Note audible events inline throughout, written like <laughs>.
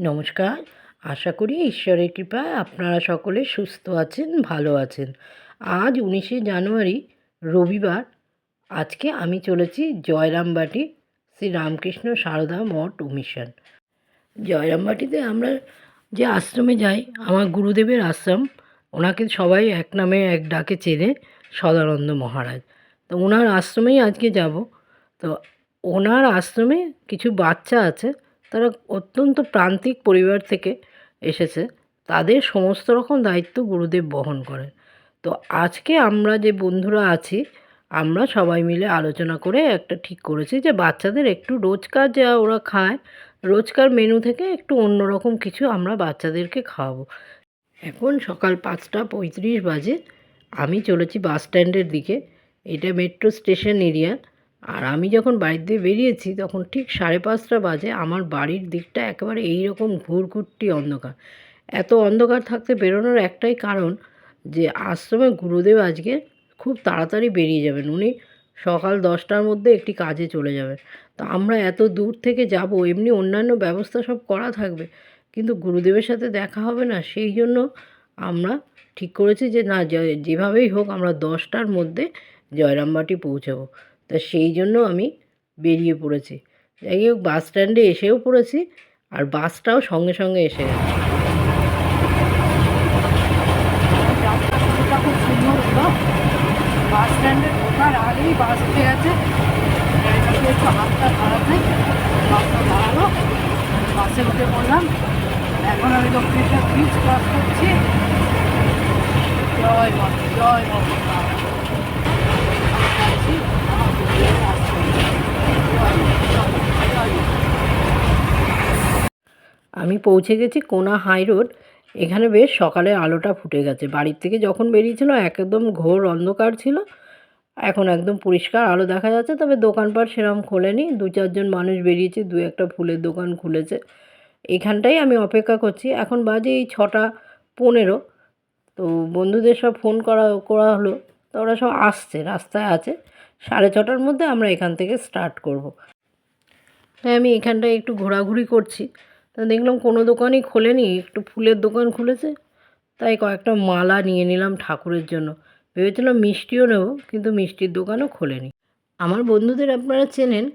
নমস্কার। আশা করি ঈশ্বরের কৃপায় আপনারা সকলে সুস্থ আছেন, ভালো আছেন। আজ উনিশে জানুয়ারি, রবিবার, আজকে আমি চলেছি জয়রামবাটি শ্রী রামকৃষ্ণ সারদা মঠ ও মিশন। জয়রামবাটিতে আমরা যে আশ্রমে যাই, আমার গুরুদেবের আশ্রম, ওনাকে সবাই এক নামে এক ডাকে চেনে সদানন্দ মহারাজ। তো ওনার আশ্রমেই আজকে যাব। তো ওনার আশ্রমে কিছু বাচ্চা আছে তারা অত্যন্ত প্রান্তিক পরিবার থেকে এসেছে। তাদের সমস্ত রকম দায়িত্ব গুরুদেব বহন করেন। তো আজকে আমরা যে বন্ধুরা আছি, আমরা সবাই মিলে আলোচনা করে একটা ঠিক করেছি যে বাচ্চাদের একটু রোজকার যা ওরা খায়, রোজকার মেনু থেকে একটু অন্যরকম কিছু আমরা বাচ্চাদেরকে খাওয়াবো। এখন সকাল পাঁচটা পঁয়ত্রিশ বাজে, আমি চলেছি বাস স্ট্যান্ডের দিকে। এটা মেট্রো স্টেশন এরিয়া আর আমি যখন বাড়ি দিয়ে বেরিয়েছি, তখন ঠিক সাড়ে পাঁচটা বাজে আমার বাড়ির দিকটা একেবারে এই রকম ঘুরঘুরটি অন্ধকার। এত অন্ধকার থাকতে বেরোনোর একটাই কারণ যে, আশ্রমে গুরুদেব আজকে খুব তাড়াতাড়ি বেরিয়ে যাবেন। উনি সকাল দশটার মধ্যে একটি কাজে চলে যাবেন। তো আমরা এত দূর থেকে যাব, এমনি অন্যান্য ব্যবস্থা সব করা থাকবে, কিন্তু গুরুদেবের সাথে দেখা হবে না। সেই জন্য আমরা ঠিক করেছি যে, না যেভাবেই হোক আমরা দশটার মধ্যে জয়রামবাটি পৌঁছাবো। তা সেই জন্য আমি বেরিয়ে পড়েছি। যাই হোক, বাস স্ট্যান্ডে এসেও পড়েছি আর বাসটাও সঙ্গে সঙ্গে এসে গেছে। বাস স্ট্যান্ডে ঢোকার আগেই বাস একটু বাসে উঠে এখন আমি জয় আমি পৌঁছে গেছি কোনা হাই রোড। এখানে বেশ সকালে আলোটা ফুটে গেছে। বাড়ির থেকে যখন বেরিয়েছিল, একদম ঘোর অন্ধকার ছিল। এখন একদম পরিষ্কার আলো দেখা যাচ্ছে, তবে দোকানপাট সেরকম খোলেনি। দু চারজন মানুষ বেরিয়েছে, দু একটা ফুলের দোকান খুলেছে। এখানটাই আমি অপেক্ষা করছি। এখন বাজে এই ছটা পনেরো। তো বন্ধুদের সব ফোন করা করা হলো। তো ওরা সব আসছে, রাস্তায় আছে। সাড়ে ছটার মধ্যে আমরা এখান থেকে স্টার্ট করব। তাই আমি এখানটায় একটু ঘোরাঘুরি করছি। তা দেখলাম কোনো দোকানই খোলেনি, একটু ফুলের দোকান খুলেছে। তাই কয়েকটা মালা নিয়ে নিলাম ঠাকুরের জন্য। ভেবেছিলাম মিষ্টিও নেব, কিন্তু মিষ্টির দোকানও খোলেনি। আমার বন্ধুদের আপনারা চেনেন,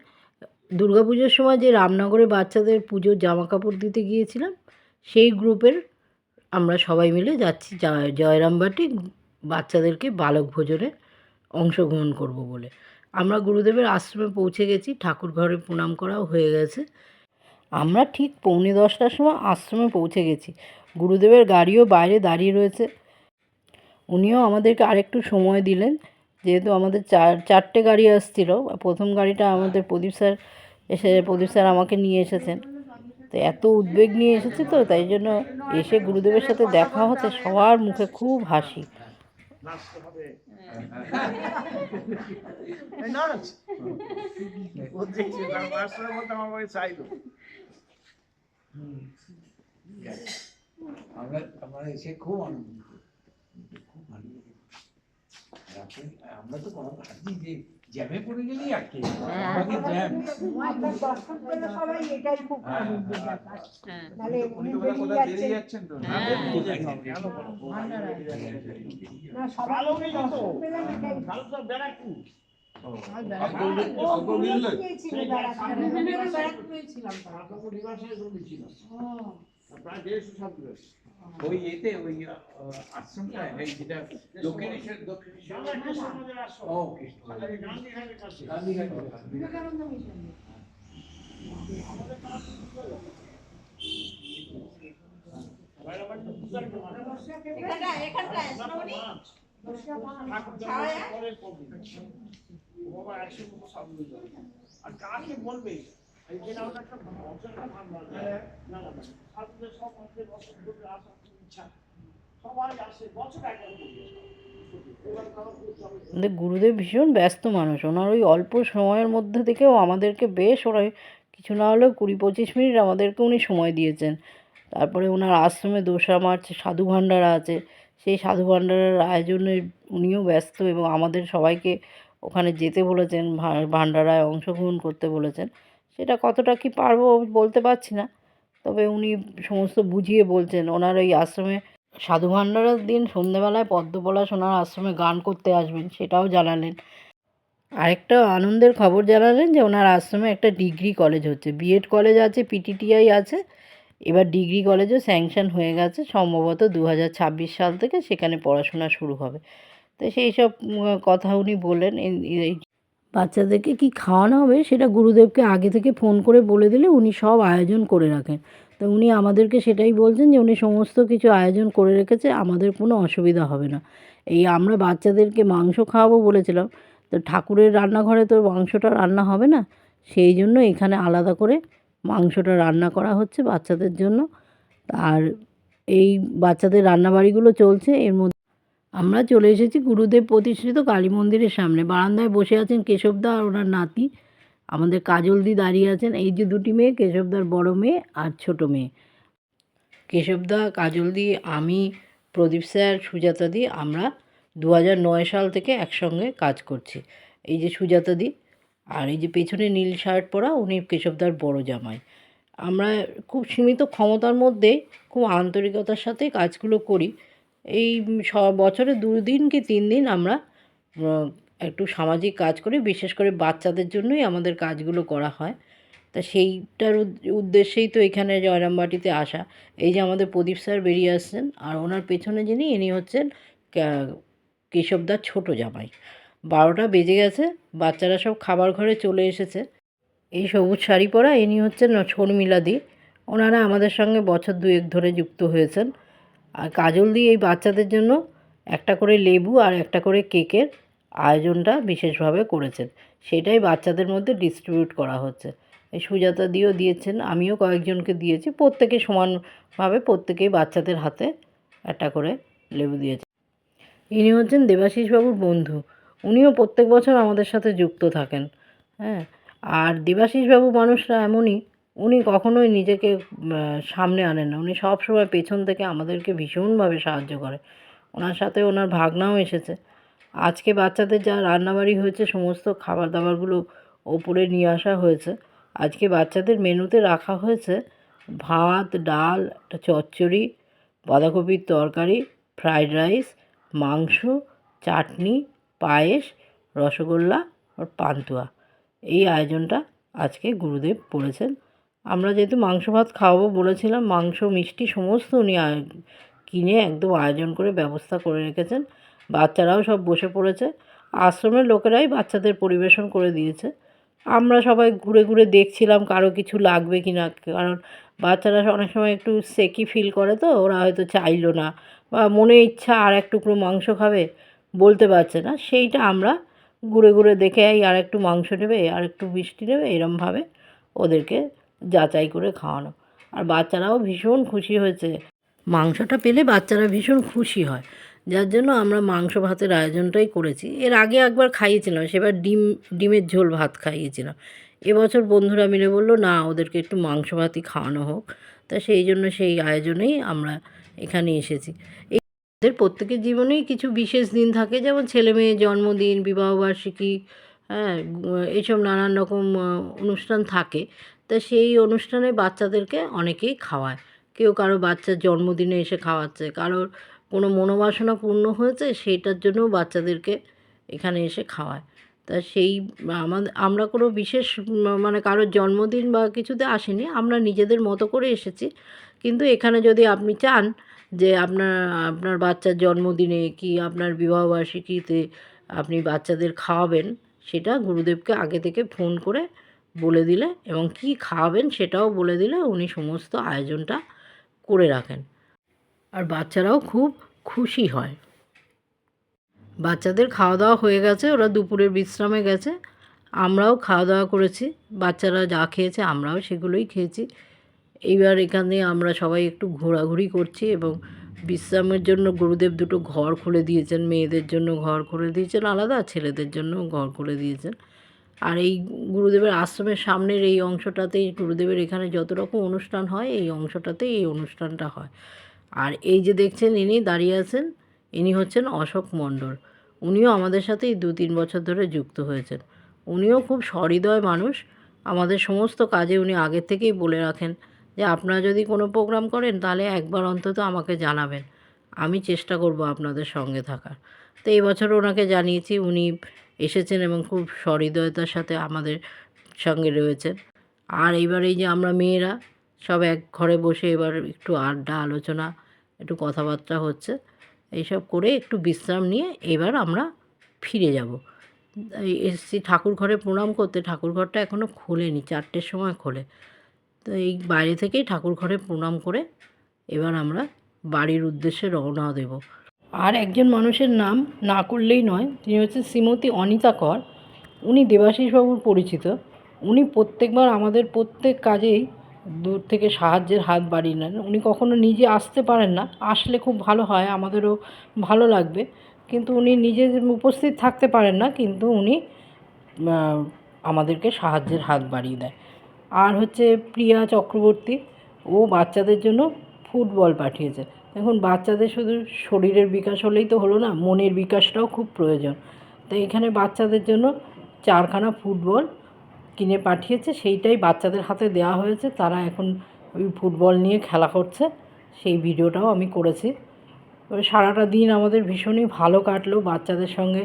দুর্গাপুজোর সময় যে রামনগরে বাচ্চাদের পুজোর জামা কাপড় দিতে গিয়েছিলাম, সেই গ্রুপের আমরা সবাই মিলে যাচ্ছি। জয়- জয়রামবাটি বাচ্চাদেরকে বালক ভোজনে অংশগ্রহণ করব বলে। আমরা গুরুদেবের আশ্রমে পৌঁছে গেছি, ঠাকুর ঘরে প্রণাম করাও হয়ে গেছে। আমরা ঠিক পৌনে দশটার সময় আশ্রমে পৌঁছে গেছি। গুরুদেবের গাড়িও বাইরে দাঁড়িয়ে রয়েছে। উনিও আমাদেরকে আরেকটু সময় দিলেন। যেহেতু আমাদের চার, চারটে গাড়ি আসছিল, প্রথম গাড়িটা আমাদের প্রদীপ স্যার এসে, প্রদীপ স্যার আমাকে নিয়ে এসেছেন। তো এত উদ্বেগ নিয়ে এসেছে তো, তাই জন্য এসে গুরুদেবের সাথে দেখা হতে সবার মুখে খুব হাসি। এই নাচ। <laughs> ও দেখছি তার মাস্টারের মধ্যে আমার বাড়ি চাইলো আমরা আমরা এসে খুব আনন্দ খুব আনন্দিত। আমরা তো কোনো ভাবছি যে জ্যামে পড়ে গেলেই আটকে যাব। আমাদের জ্যাম। উনি তো বোধহয় কোথাও বেরিয়ে যাচ্ছেন তো? না বেরিয়ে যাচ্ছেন। কেন বলো? ভালো নেই তো ভালো তো ব্যারাকপুর প্রায় দেড়শো ছাত্র ওই এতে ওই আহ, আশ্রমটা এই যেটা দক্ষিণেশ্বর দক্ষিণেশ্বর ও কৃষ্ণ গান্ধীঘাটের কাছে গান্ধীঘাট আর কাকে বলবে গুরুদেব ভীষণ ব্যস্ত মানুষ। ওনার ওই অল্প সময়ের মধ্যে থেকেও আমাদেরকে বেশ ওরা কিছু না হলেও কুড়ি পঁচিশ মিনিট আমাদেরকে উনি সময় দিয়েছেন। তারপরে ওনার আশ্রমে দোসরা মার্চ সাধু ভাণ্ডারা আছে। সেই সাধু ভাণ্ডারার আয়োজনে উনিও ব্যস্ত এবং আমাদের সবাইকে ওখানে যেতে বলেছেন ভাণ্ডারায় অংশগ্রহণ করতে বলেছেন। সেটা কতটা কি পারব বলতে পারছি না। তবে উনি সমস্ত বুঝিয়ে বলছেন, ওনার ওই আশ্রমে সাধু ভাণ্ডারের দিন সন্ধ্যেবেলায় পদ্মপলাশ ওনার আশ্রমে গান করতে আসবেন, সেটাও জানালেন। আরেকটা আনন্দের খবর জানালেন যে, ওনার আশ্রমে একটা ডিগ্রি কলেজ হচ্ছে, বিএড কলেজ আছে, পিটিটিআই আছে, এবার ডিগ্রি কলেজও স্যাংশন হয়ে গেছে, সম্ভবত দু হাজার ছাব্বিশ সাল থেকে সেখানে পড়াশোনা শুরু হবে। তো সেই সব কথা উনি বললেন এই বাচ্চাদেরকে কি খাওয়ানো হবে সেটা গুরুদেবকে আগে থেকে ফোন করে বলে দিলে উনি সব আয়োজন করে রাখেন। তো উনি আমাদেরকে সেটাই বলছেন যে উনি সমস্ত কিছু আয়োজন করে রেখেছে, আমাদের কোনো অসুবিধা হবে না। এই আমরা বাচ্চাদেরকে মাংস খাওয়াবো বলেছিলাম, তো ঠাকুরের রান্নাঘরে তো মাংসটা রান্না হবে না, সেই জন্য এখানে আলাদা করে মাংসটা রান্না করা হচ্ছে বাচ্চাদের জন্য। আর এই বাচ্চাদের রান্নাবাড়িগুলো চলছে, এর মধ্যে আমরা চলে এসেছি গুরুদেব প্রতিষ্ঠিত কালী মন্দিরের সামনে। বারান্দায় বসে আছেন কেশবদা আর ওনার নাতি। আমাদের কাজলদি দাঁড়িয়ে আছেন। এই যে দুটি মেয়ে, কেশবদার বড় মেয়ে আর ছোট মেয়ে। কেশবদা কাজলদি আমি, প্রদীপ স্যার সুজাতাদি আমরা দু নয় সাল থেকে একসঙ্গে কাজ করছি। এই যে সুজাতাদি আর এই যে পেছনে নীল শার্ট পরা, উনি কেশবদার বড় জামাই। আমরা খুব সীমিত ক্ষমতার মধ্যে, খুব আন্তরিকতার সাথে কাজগুলো করি। এই বছরে দুদিন কি তিন দিন আমরা একটু সামাজিক কাজ করি, বিশেষ করে বাচ্চাদের জন্যই আমাদের কাজগুলো করা হয়। তা সেইটার উদ্দেশ্যেই তো এখানে জয়রামবাটিতে আসা। এই যে আমাদের প্রদীপ স্যার বেরিয়ে আসছেন, আর ওনার পেছনে যিনি, ইনি হচ্ছেন কেশবদার ছোট জামাই। বারোটা বেজে গেছে, বাচ্চারা সব খাবার ঘরে চলে এসেছে। এই সবুজ শাড়ি পরা ইনি হচ্ছেন শর্মিলাদি ওনারা আমাদের সঙ্গে বছর দুয়েক ধরে যুক্ত হয়েছেন। আর কাজল দিয়ে এই বাচ্চাদের জন্য একটা করে লেবু আর একটা করে কেকের আয়োজনটা বিশেষভাবে করেছেন। সেটাই বাচ্চাদের মধ্যে ডিস্ট্রিবিউট করা হচ্ছে। এই সুজাতা দিয়েও দিয়েছেন, আমিও কয়েকজনকে দিয়েছি, প্রত্যেকে সমানভাবে প্রত্যেকেই বাচ্চাদের হাতে একটা করে লেবু দিয়েছে ইনি হচ্ছেন দেবাশিসবাবুর বন্ধু, উনিও প্রত্যেক বছর আমাদের সাথে যুক্ত থাকেন হ্যাঁ। আর দেবাশিসবাবু মানুষরা এমনই উনি কখনোই নিজেকে সামনে আনেন না। উনি সবসময় পেছন থেকে আমাদেরকে ভীষণভাবে সাহায্য করে। ওনার সাথে ওনার ভাগনাও এসেছে। আজকে বাচ্চাদের যা রান্নাবাড়ি হয়েছে, সমস্ত খাবার দাবারগুলো ওপরে নিয়ে আসা হয়েছে। আজকে বাচ্চাদের মেনুতে রাখা হয়েছে ভাত, ডাল, একটা চচ্চড়ি, বাঁধাকপির তরকারি, ফ্রাইড রাইস, মাংস, চাটনি, পায়েস, রসগোল্লা আর পান্তুয়া। এই আয়োজনটা আজকে গুরুদেব করেছেন। আমরা যেহেতু মাংস ভাত খাওয়াবো বলেছিলাম, মাংস, মিষ্টি সমস্ত উনি কিনে একদম আয়োজন করে ব্যবস্থা করে রেখেছেন। বাচ্চারাও সব বসে পড়েছে। আশ্রমের লোকেরাই বাচ্চাদের পরিবেশন করে দিয়েছে। আমরা সবাই ঘুরে ঘুরে দেখছিলাম কারও কিছু লাগবে কি না কারণ বাচ্চারা অনেক সময় একটু সেকি ফিল করে তো, ওরা হয়তো চাইলো না বা মনে ইচ্ছা আর এক টুকরো মাংস খাবে বলতে পারছে না। সেইটা আমরা ঘুরে ঘুরে দেখে আর একটু মাংস নেবে, আর একটু মিষ্টি নেবে, এরমভাবে ওদেরকে যাচাই করে খাওয়ানো আর বাচ্চারাও ভীষণ খুশি হয়েছে। মাংসটা পেলে বাচ্চারা ভীষণ খুশি হয়। যার জন্য আমরা মাংস ভাতের আয়োজনটাই করেছি। এর আগে একবার খাইয়েছিলাম, সেবার ডিম, ডিমের ঝোল ভাত খাইয়েছিলাম। এবছর বন্ধুরা মিলে বলল, না, ওদেরকে একটু মাংস ভাতই খাওয়ানো হোক। তা সেই জন্য সেই আয়োজনেই আমরা এখানে এসেছি। এদের প্রত্যেকের জীবনেই কিছু বিশেষ দিন থাকে, যেমন ছেলে মেয়ে, জন্মদিন, বিবাহবার্ষিকী হ্যাঁ এইসব নানান রকম অনুষ্ঠান থাকে। তা সেই অনুষ্ঠানে বাচ্চাদেরকে অনেকেই খাওয়ায়। কেউ কারও বাচ্চার জন্মদিনে এসে খাওয়াচ্ছে কারোর কোনো মনোবাসনা পূর্ণ হয়েছে সেইটার জন্যও বাচ্চাদেরকে এখানে এসে খাওয়ায়। তা সেই আমাদের আমরা কোনো বিশেষ মানে কারোর জন্মদিন বা কিছুতে আসিনি, আমরা নিজেদের মতো করে এসেছি। কিন্তু এখানে যদি আপনি চান যে আপনার আপনার বাচ্চার জন্মদিনে কি আপনার বিবাহবার্ষিকীতে আপনি বাচ্চাদের খাওয়াবেন, সেটা গুরুদেবকে আগে থেকে ফোন করে বলে দিলে এবং কি খাওয়াবেন সেটাও বলে দিলে উনি সমস্ত আয়োজনটা করে রাখেন। আর বাচ্চারাও খুব খুশি হয়। বাচ্চাদের খাওয়া দাওয়া হয়ে গেছে, ওরা দুপুরের বিশ্রামে গেছে। আমরাও খাওয়া দাওয়া করেছি, বাচ্চারা যা খেয়েছে আমরাও সেগুলোই খেয়েছি। এইবার এখানে আমরা সবাই একটু ঘোরাঘুরি করছি এবং বিশ্রামের জন্য গুরুদেব দুটো ঘর খুলে দিয়েছেন, মেয়েদের জন্য ঘর খুলে দিয়েছেন, আলাদা ছেলেদের জন্য ঘর খুলে দিয়েছেন। আর এই গুরুদেবের আশ্রমের সামনের এই অংশটাতেই গুরুদেবের এখানে যত রকম অনুষ্ঠান হয়, এই অংশটাতেই এই অনুষ্ঠানটা হয়। আর এই যে দেখছেন ইনি দাঁড়িয়ে আছেন, ইনি হচ্ছেন অশোক মণ্ডল। উনিও আমাদের সাথে এই দু তিন বছর ধরে যুক্ত হয়েছেন। উনিও খুব সহৃদয় মানুষ। আমাদের সমস্ত কাজে উনি আগের থেকেই বলে রাখেন যে, আপনারা যদি কোনো প্রোগ্রাম করেন, তাহলে একবার অন্তত আমাকে জানাবেন। আমি চেষ্টা করব আপনাদের সঙ্গে থাকার। তো এই বছর ওনাকে জানিয়েছি, উনি এসেছেন এবং খুব সহৃদয়তার সাথে আমাদের সঙ্গে রয়েছেন। আর এইবার এই যে আমরা মেয়েরা সব এক ঘরে বসে এবার একটু আড্ডা, আলোচনা, একটু কথাবার্তা হচ্ছে, এইসব করে একটু বিশ্রাম নিয়ে এবার আমরা ফিরে যাব। এসছি ঠাকুর ঘরে প্রণাম করতে। ঠাকুর ঘরটা এখনও খোলেনি, চারটের সময় খোলে। তো এই বাইরে থেকেই ঠাকুর ঘরে প্রণাম করে এবার আমরা বাড়ির উদ্দেশ্যে রওনা দেব। আর একজন মানুষের নাম না করলেই নয়, তিনি হচ্ছে শ্রীমতী অনিতা কর। উনি দেবাশিসবাবুর পরিচিত। উনি প্রত্যেকবার আমাদের প্রত্যেক কাজেই দূর থেকে সাহায্যের হাত বাড়িয়ে নেন। উনি কখনো নিজে আসতে পারেন না। আসলে খুব ভালো হয়, আমাদেরও ভালো লাগবে। কিন্তু উনি নিজে উপস্থিত থাকতে পারেন না, কিন্তু উনি আমাদেরকে সাহায্যের হাত বাড়িয়ে দেয়। আর হচ্ছে প্রিয়া চক্রবর্তী, ও বাচ্চাদের জন্য ফুটবল পাঠিয়েছে। এখন বাচ্চাদের শুধু শরীরের বিকাশ হলেই তো হলো না, মনের বিকাশটাও খুব প্রয়োজন। তাই এখানে বাচ্চাদের জন্য চারখানা ফুটবল কিনে পাঠিয়েছে, সেইটাই বাচ্চাদের হাতে দেওয়া হয়েছে, তারা এখন ওই ফুটবল নিয়ে খেলা করছে, সেই ভিডিওটাও আমি করেছি। সারাটা দিন আমাদের ভীষণই ভালো কাটলো, বাচ্চাদের সঙ্গে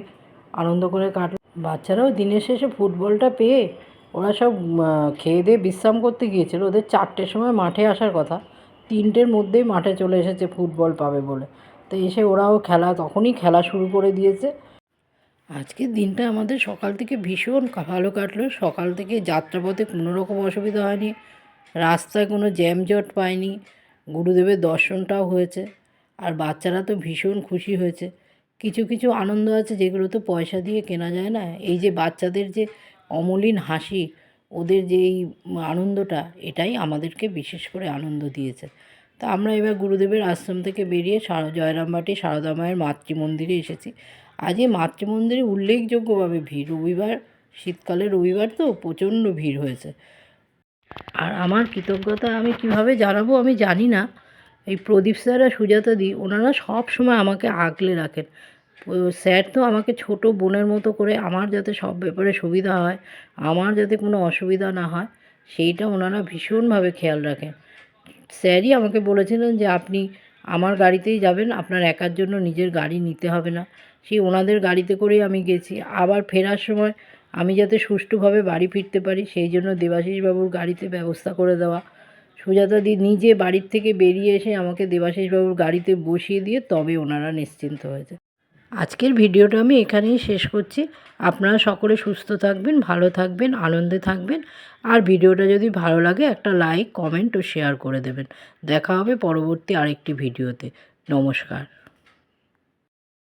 আনন্দ করে কাটলো। বাচ্চারাও দিনের শেষে ফুটবলটা পেয়ে ওরা সব খেয়ে দিয়ে বিশ্রাম করতে গিয়েছিল। ওদের চারটের সময় মাঠে আসার কথা। তিনটের মধ্যেই মাঠে চলে এসেছে ফুটবল পাবে বলে। তো এসে ওরাও খেলা, তখনই খেলা শুরু করে দিয়েছে। আজকের দিনটা আমাদের সকাল থেকে ভীষণ ভালো কাটলো। সকাল থেকে যাত্রাপথে কোনো রকম অসুবিধা হয়নি। রাস্তায় কোনো জ্যামজট পায়নি। গুরুদেবের দর্শনটাও হয়েছে। আর বাচ্চারা তো ভীষণ খুশি হয়েছে। কিছু কিছু আনন্দ আছে যেগুলো তো পয়সা দিয়ে কেনা যায় না। এই যে বাচ্চাদের যে অমলিন হাসি ওদের যে এই আনন্দটা, এটাই আমাদেরকে বিশেষ করে আনন্দ দিয়েছে। তা আমরা এবার গুরুদেবের আশ্রম থেকে বেরিয়ে সারা, জয়রামবাটি, সারদা মায়ের মাতৃমন্দিরে এসেছি। আজ এই মাতৃমন্দিরে উল্লেখযোগ্যভাবে ভিড়। রবিবার, শীতকালে রবিবার তো প্রচণ্ড ভিড় হয়েছে। আর আমার কৃতজ্ঞতা আমি কীভাবে জানাব আমি জানি না। এই প্রদীপ স্যার আর সুজাতা দি ওনারা সব সময় আমাকে আগলে রাখেন। স্যার তো আমাকে ছোট বোনের মতো করে আমার যাতে সব ব্যাপারে সুবিধা হয়, আমার যাতে কোনো অসুবিধা না হয়, সেইটা ওনারা ভীষণভাবে খেয়াল রাখেন। স্যারই আমাকে বলেছিলেন যে আপনি আমার গাড়িতেই যাবেন, আপনার একার জন্য নিজের গাড়ি নিতে হবে না। সেই ওনাদের গাড়িতে করেই আমি গেছি। আবার ফেরার সময় আমি যাতে সুষ্ঠুভাবে বাড়ি ফিরতে পারি, সেই জন্য দেবাশিসবাবুর গাড়িতে ব্যবস্থা করে দেওয়া। সুজাতা দি নিজে বাড়ির থেকে বেরিয়ে এসে আমাকে দেবাশিসবাবুর গাড়িতে বসিয়ে দিয়ে তবে ওনারা নিশ্চিন্ত হয়েছে। আজকের ভিডিওটা আমি এখানেই শেষ করছি। আপনারা সকলে সুস্থ থাকবেন, ভালো থাকবেন, আনন্দে থাকবেন। আর ভিডিওটা যদি ভালো লাগে, একটা লাইক, কমেন্ট ও শেয়ার করে দেবেন। দেখা হবে পরবর্তী আরেকটি ভিডিওতে। নমস্কার।